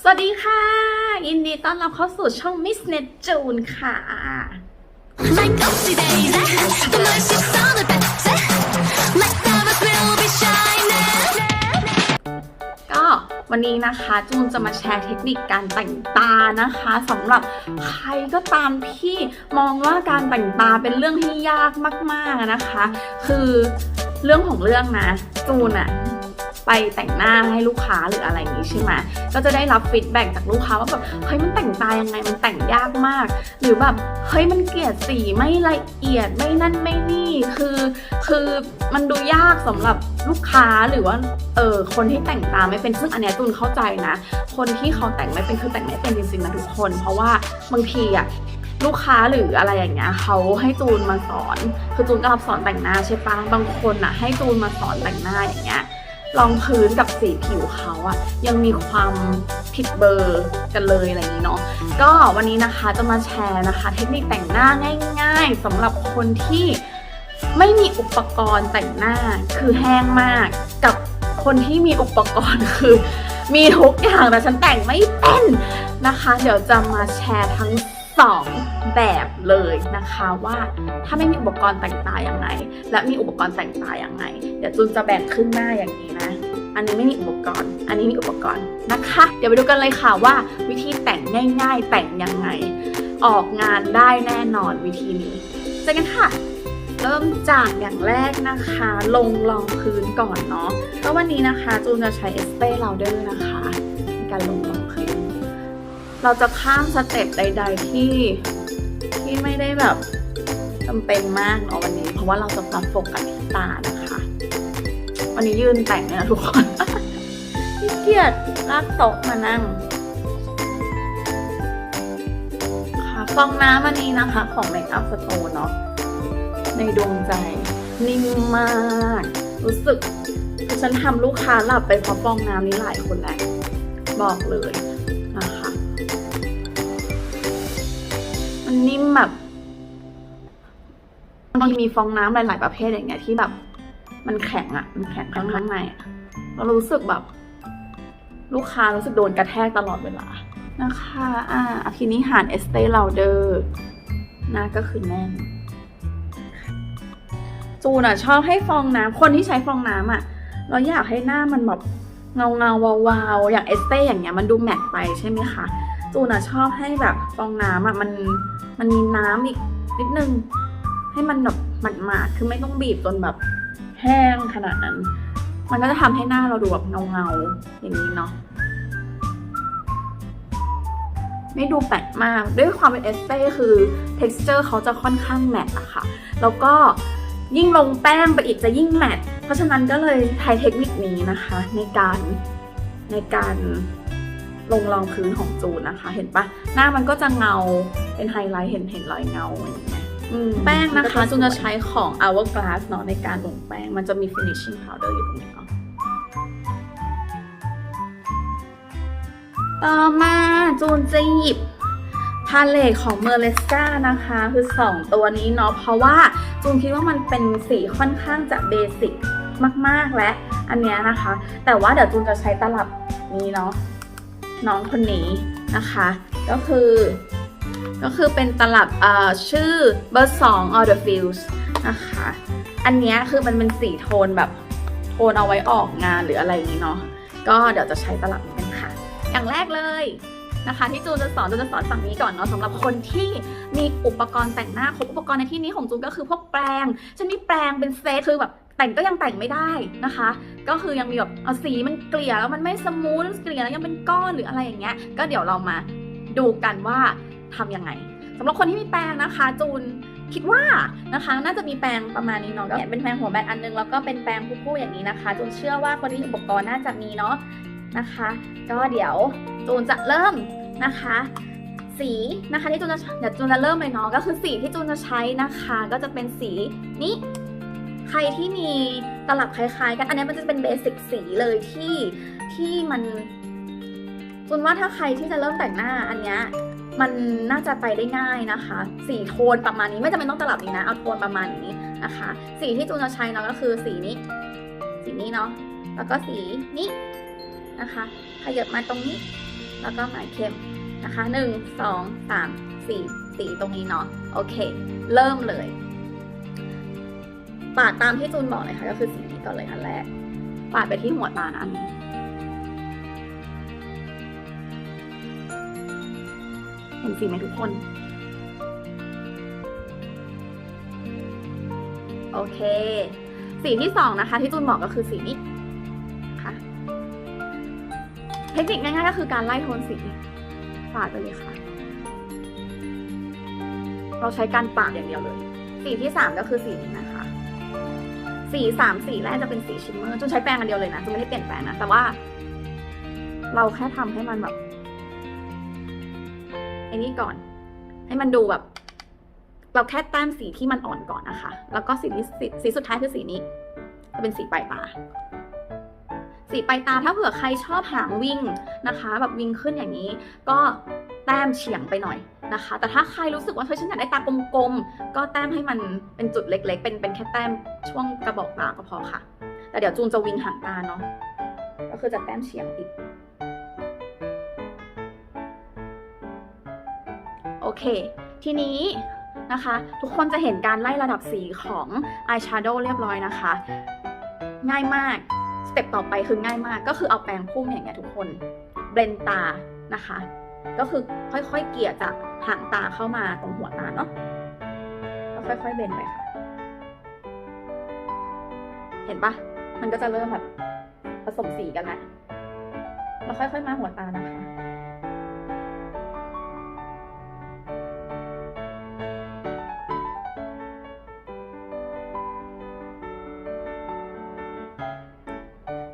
สวัสดีค่ะ ยินดีต้อนรับเข้าสู่ช่อง Miss Net June ค่ะ ก็วันนี้นะคะจูนจะมาแชร์เทคนิคการแต่งตานะคะสำหรับใครก็ตามที่มองว่าการแต่งตาเป็นเรื่องที่ยากมาก ๆนะคะ คือเรื่องของเรื่องนะจูนอะ ไปแต่งหน้าให้ลูกค้าหรืออะไรอย่างนี้ใช่ไหมก็จะได้รับฟีดแบ็กจากลูกค้าว่าแบบเฮ้ยมันแต่งตายังไงมันแต่งยากมาก หรือแบบเฮ้ยมันเกลี่ยสีไม่ละเอียดไม่นั่นไม่นี่คือ คือมันดูยากสำหรับลูกค้าหรือว่าเออคนที่แต่งตาไม่เป็นซึ่งอันนี้ยจูนเข้าใจนะ คนที่เขาแต่งไม่เป็นคือแต่งไม่เป็นจริงๆนะทุกคน เพราะว่าบางทีอะลูกค้าหรืออะไรอย่างเงี้ยเขาให้จูนมาสอน คือจูนก็รับสอนแต่งหน้าใช่ปะบางคนอะให้จูนมาสอนแต่งหน้าอย่างเงี้ย รองพื้นกับสีผิวเขาอะยังมีความผิดเบอร์กันเลยอะไรอย่างนี้เนาะก็วันนี้นะคะจะมาแชร์นะคะ เทคนิคแต่งหน้าง่ายๆสำหรับคนที่ไม่มีอุปกรณ์แต่งหน้าคือแห้งมากกับคนที่มีอุปกรณ์คือ มีทุกอย่างแต่ฉันแต่งไม่เป็นนะคะ เดี๋ยวจะมาแชร์ทั้ง สองแบบเลยนะคะว่าถ้าไม่มีอุปกรณ์แต่งตาอย่างไรและมีอุปกรณ์แต่งตาอย่างไรเดี๋ยวจูนจะแบ่งครึ่งหน้าอย่างนี้นะ อันนี้ไม่มีอุปกรณ์ อันนี้มีอุปกรณ์นะคะ เดี๋ยวไปดูกันเลยค่ะว่า วิธีแต่งง่าย ๆ แต่งยังไง ออกงานได้แน่นอนวิธีนี้เจอกันค่ะเริ่มจากอย่างแรกนะคะ ลงรองพื้นก่อนเนาะก็วันนี้นะคะจูนจะใช้ Estee Lauder นะคะในการลงรอง เราจะข้ามสเต็ปใด ๆ ที่ที่ไม่ได้แบบจำเป็นมากเนาะวันนี้ เพราะว่าเราจะมาโฟกัสที่ตานะคะ วันนี้ยืนแต่งเลยนะทุกคนขี้เกียจลากโต๊ะมานั่งค่ะฟองน้ำอันนี้นะคะ ของ Make Up Store เนาะในดวงใจ นิ่มมาก รู้สึกคือฉันทำลูกค้าหลับไปเพราะฟองน้ำนี้หลายคนแล้วบอกเลย มันนิ่มแบบบางทีมีฟองน้ำหลาย ๆ ประเภทอย่างเงี้ยที่แบบ มันแข็งอะมันแข็งข้างข้างในอะเรารู้สึกแบบ ลูกค้ารู้สึกโดนกระแทกตลอดเวลานะคะ อ่าทีนี้หารเอสเต l ล u เดอร์หน้าก็คือแน่น จูนอะชอบให้ฟองน้ำคนที่ใช้ฟองน้ำอะเราอยากให้หน้ามันแบบเงาเงาวาวาวอย่างเอสเตอย่างเงี้ยมันดูแมตไปใช่ไหมคะ จูนอะชอบให้แบบฟองน้ำอะมัน มันมีน้ำอีกนิดนึง ให้มันแบบหมาดๆคือไม่ต้องบีบจนแบบแห้งขนาดนั้น มันก็จะทำให้หน้าเราดูแบบเงาๆอย่างนี้เนาะไม่ดูแปลกมาก ด้วยความเป็นเอสเต้คือ texture เขาจะค่อนข้างแมตต์อะค่ะ แล้วก็ยิ่งลงแป้งไปอีกจะยิ่งแมตต์เพราะฉะนั้นก็เลยใช้เทคนิคนี้นะคะ ในการในการ ลงรองพื้นของจูนนะคะ เห็นปะหน้ามันก็จะเงาเป็นไฮไลท์เห็นเห็นรอยเงาอย่างเงี้ยอืมแป้งนะคะจูนจะใช้ของ Hourglass เนาะในการลงแป้งมันจะมี finishing powder อยู่ตรงนี้เนาะต่อมาจูนจะหยิบพาเลตของเมอร์เลสกานะคะ คือ 2 ตัวนี้เนาะเพราะว่าจูนคิดว่ามันเป็นสีค่อนข้างจะเบสิกมาก ๆ และอันเนี้ยนะคะ แต่ว่าเดี๋ยวจูนจะใช้ตลับนี้เนาะ น้องคนนี้นะคะ ก็คือก็คือเป็นตลับชื่อเบอร์สอง All the Fields นะคะ อันนี้คือมันเป็นสีโทนแบบโทนเอาไว้ออกงานหรืออะไรอย่างนี้เนาะก็เดี๋ยวจะใช้ตลับนี้กันค่ะ อย่างแรกเลยนะคะที่จูนจะสอนจูนจะสอนฝั่งนี้ก่อนเนาะสำหรับคนที่มีอุปกรณ์แต่งหน้าครบอุปกรณ์ในที่นี้ของจูนก็คือพวกแปรงฉันมีแปรงเป็นเซตคือแบบ แต่งก็ยังแต่งไม่ได้นะคะ ก็คือยังมีแบบเอาสีมันเกลี่ยแล้วมันไม่สมูทเกลี่ยแล้วยังเป็นก้อนหรืออะไรอย่างเงี้ย ก็เดี๋ยวเรามาดูกันว่าทำยังไงสำหรับคนที่มีแปรงนะคะ จูนคิดว่านะคะ น่าจะมีแปรงประมาณนี้เนาะก็เป็นแปรงหัวแบนอันนึงแล้วก็เป็นแปรงคู่ๆอย่างนี้นะคะจูนเชื่อว่าคนที่มีอุปกรณ์น่าจะมีเนาะนะคะ ก็เดี๋ยวจูนจะเริ่มนะคะ สีนะคะที่จูนจะเดี๋ยวจูนจะเริ่มเลยเนาะก็คือสีที่จูนจะใช้นะคะ ก็จะเป็นสีนี้ ใครที่มีตลับคล้ายๆ กัน อันนี้มันจะเป็นเบสิกสีเลยที่ที่มันจูนว่าถ้าใครที่จะเริ่มแต่งหน้าอันเนี้ยมันน่าจะไปได้ง่ายนะคะสีโทนประมาณนี้ไม่จำเป็นต้องตลับนี้นะเอาโทนประมาณนี้นะคะ สีที่จูนจะใช้เนาะก็คือสีนี้ สีนี้เนาะแล้วก็สีนี้นะคะขยับมาตรงนี้ แล้วก็หมายเข้มนะคะหนึ่งสองสามสี่สีตรงนี้เนาะโอเค เริ่มเลย ปาดตามที่จูนบอกเลยค่ะ ก็คือสีนี้ก่อนเลยอันแรก ปาดไปที่หัวตานะอันนี้เห็นสีไหมทุกคน โอเค สีที่สองนะคะ ที่จูนบอกก็คือสีนี้นะคะเทคนิคง่ายๆก็คือการไล่โทนสีปาดไปเลยค่ะ เราใช้การปาดอย่างเดียวเลย สีที่สามก็คือสีนี้นะคะ สีสามสีแรกจะเป็นสีชิมเมอร์จูนใช้แปรงอันเดียวเลยนะจูนไม่ได้เปลี่ยนแปรงนะแต่ว่า เราแค่ทำให้มันแบบไอ้นี่ก่อน ให้มันดูแบบ เราแค่แต้มสีที่มันอ่อนก่อนนะคะ แล้วก็สีที่สีสุดท้ายคือสีนี้ จะเป็นสีปลายตาสีปลายตาถ้าเผื่อใครชอบหางวิ่งนะคะ แบบวิ่งขึ้นอย่างนี้ ก็แต้มเฉียงไปหน่อย นะคะ แต่ถ้าใครรู้สึกว่าเฮ้ยฉันอยากได้ตากลมๆ ก็แต้มให้มันเป็นจุดเล็ก ๆ เป็นเป็นแค่แต้มช่วงกระบอกตาก็พอค่ะ แต่เดี๋ยวจูนจะวิ่งหางตาเนาะ ก็คือจะแต้มเฉียงอีก โอเค ทีนี้นะคะ ทุกคนจะเห็นการไล่ระดับสีของอายแชโดว์เรียบร้อยนะคะ ง่ายมาก สเต็ปต่อไปคือง่ายมาก ก็คือเอาแปรงพุ่มอย่างเงี้ยทุกคน เบลนตานะคะ ก็คือค่อยๆเกลี่ยจากหางตาเข้ามาตรงหัวตาเนาะก็ค่อยๆเบนไปค่ะ เห็นปะมันก็จะเริ่มแบบผสมสีกันนะแล้วค่อยๆมาหัวตานะคะ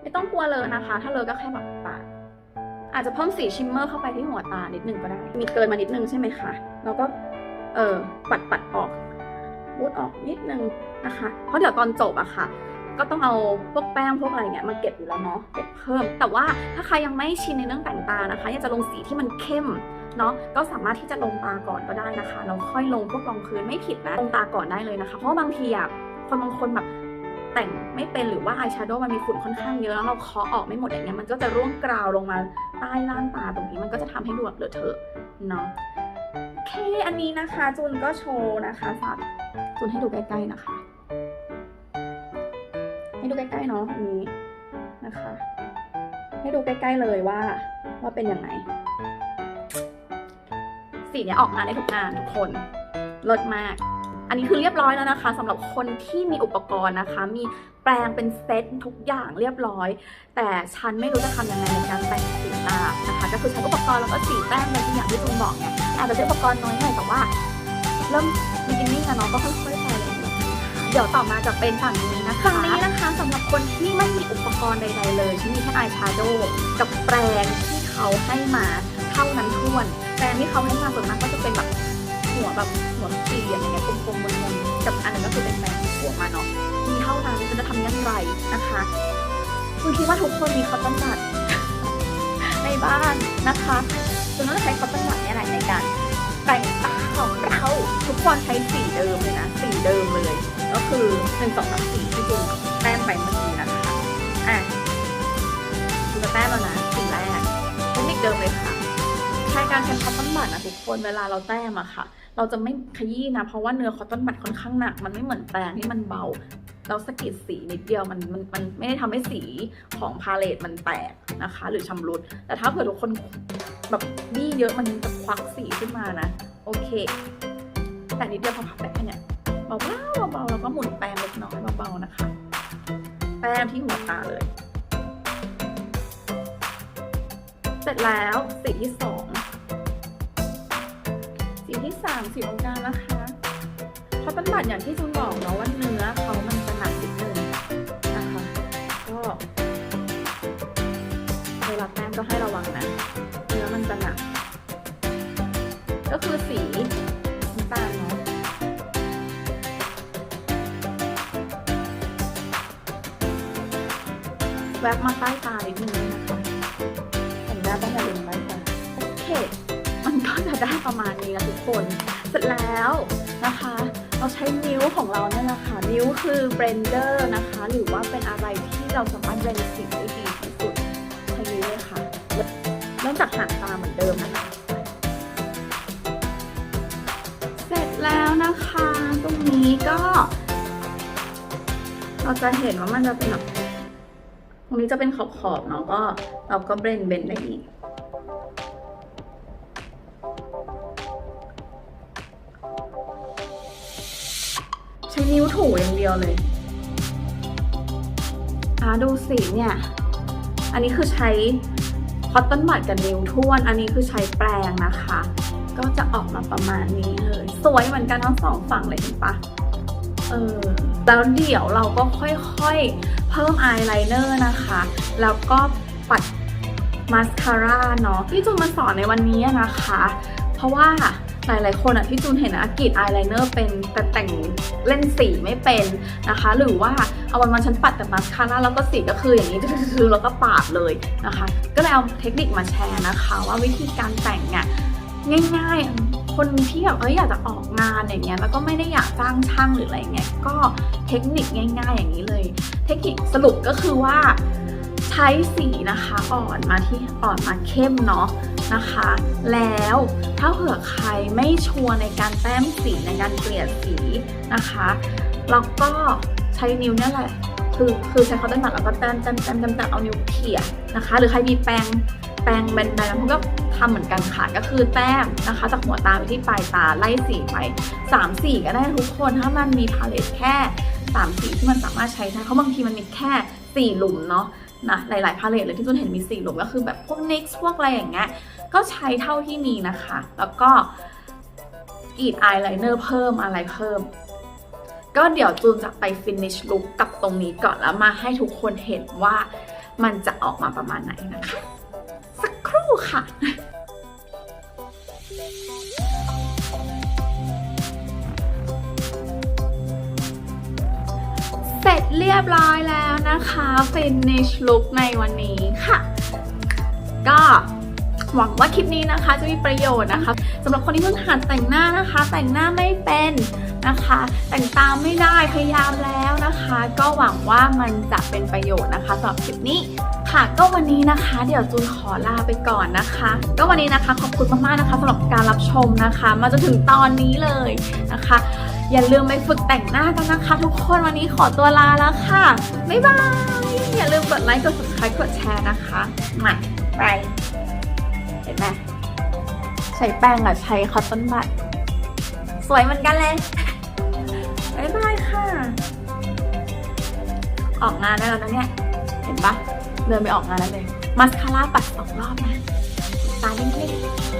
ไม่ต้องกลัวเลยนะคะ ถ้าเลยก็แค่แบบปาด อาจจะเพิ่มสีชิมเมอร์เข้าไปที่หัวตานิดนึงก็ได้ มีเกินมานิดนึงใช่ไหมคะแล้วก็เออปัดปัดออกรูดออกนิดนึงนะคะ เพราะเดี๋ยวตอนจบอะค่ะ ก็ต้องเอาพวกแป้งพวกอะไรเงี้ยมาเก็บอยู่แล้วเนาะเก็บเพิ่ม แต่ว่าถ้าใครยังไม่ชินในเรื่องแต่งตานะคะ อยากจะลงสีที่มันเข้มเนาะก็สามารถที่จะลงตาก่อนก็ได้นะคะแล้วค่อยลงพวกรองพื้นไม่ผิดนะลงตาก่อนได้เลยนะคะ เพราะบางทีอะคนบางคนแบบแต่งไม่เป็นหรือว่าอายแชโดว์มันมีฝุ่นค่อนข้างเยอะแล้วเราเคาะออกไม่หมดอย่างเงี้ยมันก็จะร่วงกราวลงมา ใต้ล่างตาตรงนี้มันก็จะทำให้ดูแบบเลอะเทอะเนาะโอเคอันนี้นะคะจูนก็โชว์นะคะสัตว์จูนให้ดูใกล้ๆนะคะ ให้ดูใกล้ๆเนาะอันนี้นะคะ ให้ดูใกล้ๆเลยว่าว่าเป็นยังไงสีเนี้ยออกงานได้ทุกงานทุกคนเลิศมาก อันนี้คือเรียบร้อยแล้วนะคะสำหรับคนที่มีอุปกรณ์นะคะ มีแปรงเป็นเซตทุกอย่างเรียบร้อย แต่ฉันไม่รู้จะทำยังไงในการแต่งสี ตานะคะก็คือใช้อุปกรณ์แล้วก็สีแต้มในที่อย่างที่จูนบอกไงอาจจะใช้อุปกรณ์น้อยหน่อยแต่ว่า เริ่มมีกินนิ่งอะเนาะก็ค่อยๆไปเลยนะคะเดี๋ยวต่อมาจะเป็นฝั่งนี้นะคะฝั่งนี้นะคะสำหรับคนที่ไม่มีอุปกรณ์ใด ๆ เลยที่มีแค่อายแชโดว์กับแปรงที่เขาให้มาเท่านั้นท้วนแปรงที่เขาให้มาส่วนมากก็จะเป็นแบบหัวแบบหัวสี่อย่างเงี้ยกลมๆมนๆกับอันนั้นก็คือเป็นแมงหัวมาเนาะมีเท่านั้นจะทำยังไงนะคะคุณคิดว่าทุกคนมีคอตตอนบัด ในบ้านนะคะคุณต้องใช้คอตตอนบัดเนี่ยแหละในการแต่งตาของเราทุกคนใช้สีเดิมเลยนะ สีเดิมเลย ก็คือหนึ่งสองสามสี่ที่คุณแต้มไปเมื่อกี้นะคะอะคุณจะแต้มแล้วนะสีแรกเทคนิคเดิมเลยค่ะใช้การใช้คอตตอนบัดนะทุกคนเวลาเราแต้มอะค่ะ เราจะไม่ขยี้นะ เพราะว่าเนื้อคอตตอนบัดค่อนข้างหนัก มันไม่เหมือนแปรงที่มันเบา เราสกิดสีนิดเดียวมันมันมันไม่ได้ทำให้สีของพาเลตมันแตกนะคะ หรือชำรุด แต่ถ้าเผื่อทุกคนแบบบี้เยอะมันจะควักสีขึ้นมานะ โอเค แต่นิดเดียวพอพับแบบเนี้ยเบาๆเบาๆแล้วก็หมุนแปรงเล็กน้อยเบาๆนะคะแต้มที่หัวตาเลย เสร็จแล้วสีที่สองสีที่สามสีตรงกลางนะคะคอตตอนบัดอย่างที่จูนบอกเนาะว่าเนื้อ วบมาใต้ตานิดนึงด้วยนะคะแต่งหน้าต้งอย่าลืมใต้ตาโอเค มันก็จะได้ประมาณนี้นะทุกคน เสร็จแล้วนะคะ เราใช้นิ้วของเราเนี่ยแหละค่ะ นิ้วคือเบรนเดอร์นะคะ หรือว่าเป็นอะไรที่เราสามารถเบรนสีได้ดีที่สุดใช้นิ้วเลยค่ะเริ่มจากหางตาเหมือนเดิมนะคะ เสร็จแล้วนะคะ ตรงนี้ก็ เราจะเห็นว่ามันจะเป็นแบบ ตรงนี้จะเป็นขอบๆเนาะก็เราก็เบรนเบนได้อีกใช้นิ้วถูอย่างเดียวเลยอ่าดูสีเนี่ย อันนี้คือใช้คอตตอนบัดกับนิ้วท่วน อันนี้คือใช้แปรงนะคะ ก็จะออกมาประมาณนี้เลย สวยเหมือนกันทั้งสองฝั่งเลยเห็นปะเออแล้วเดี๋ยวเราก็ค่อยๆ เพิ่มอายไลเนอร์นะคะ แล้วก็ปัดมาสคาร่าเนาะที่จูนมาสอนในวันนี้นะคะ เพราะว่าหลายๆคนอะที่จูนเห็นอะกรีดอายไลเนอร์เป็นแต่แต่งเล่นสีไม่เป็นนะคะ หรือว่าเอาวันวันฉันปัดแต่มาสคาร่าแล้วก็สีก็คืออย่างนี้คือแล้วก็ปาดเลยนะคะ ก็เลยเอาเทคนิคมาแชร์นะคะ ว่าวิธีการแต่งเนี่ยง่ายๆ คนที่แบบเอ้ยอยากจะออกงานอย่างเงี้ยแล้วก็ไม่ได้อยากจ้างช่างหรืออะไรเงี้ยก็เทคนิคง่าย ๆ อย่างนี้เลย เทคนิคสรุปก็คือว่าใช้สีนะคะอ่อนมาที่อ่อนมาเข้มเนาะนะคะ แล้วถ้าเผื่อใครไม่ชัวร์ในการแต้มสีในการเกลี่ยสีนะคะแล้วก็ใช้นิ้วเนี่ยแหละ คือคือใช้เขาต้นหมัดแล้วก็แต้มแต้มแต้มแต้มแต้มเอานิ้วเขี่ยนะคะ หรือใครมีแปรงแปรงแบนๆพวกก็ทำเหมือนกันค่ะก็คือแต้มนะคะ จากหัวตาไปที่ปลายตาไล่สีไปสามสีก็ได้ทุกคนถ้ามันมีพาเลตแค่สามสีที่มันสามารถใช้ได้เพราะบางทีมันมีแค่สี่หลุมเนาะนะหลาย ๆ พาเลตเลยที่ตุนเห็นมีสี่หลุมก็คือแบบพวก NYX พวกอะไรอย่างเงี้ยก็ใช้เท่าที่มีนะคะ แล้วก็กรีดอายไลเนอร์เพิ่มอะไรเพิ่ม ก็เดี๋ยวจูนจะไป finish look กับตรงนี้ก่อนแล้วมาให้ทุกคนเห็นว่ามันจะออกมาประมาณไหนนะคะ สักครู่ค่ะเสร็จเรียบร้อยแล้วนะคะ finish look ในวันนี้ค่ะ ก็ หวังว่าคลิปนี้นะคะจะมีประโยชน์นะคะสำหรับคนที่เพิ่งหัดแต่งหน้านะคะ แต่งหน้าไม่เป็นนะคะ แต่งตามไม่ได้พยายามแล้วนะคะ ก็หวังว่ามันจะเป็นประโยชน์นะคะสำหรับคลิปนี้ค่ะก็วันนี้นะคะเดี๋ยวจูนขอลาไปก่อนนะคะ ก็วันนี้นะคะขอบคุณมากๆนะคะสำหรับการรับชมนะคะ มาจนถึงตอนนี้เลยนะคะ อย่าลืมไปฝึกแต่งหน้ากันนะคะ ทุกคนวันนี้ขอตัวลาแล้วค่ะบ๊ายบายอย่าลืมกดไลค์กด subscribe กดแชร์นะคะม่ไป ห็นไหมใช้แป้งอะใช้คอตตอนบัตสวยเหมือนกันเลยบ๊ายบายค่ะ ออกงานได้แล้วนะเนี่ย เห็นปะเดินไปออกงานแล้วเลย มาสคาร่าปัดสองรอบนะตาเล็กๆ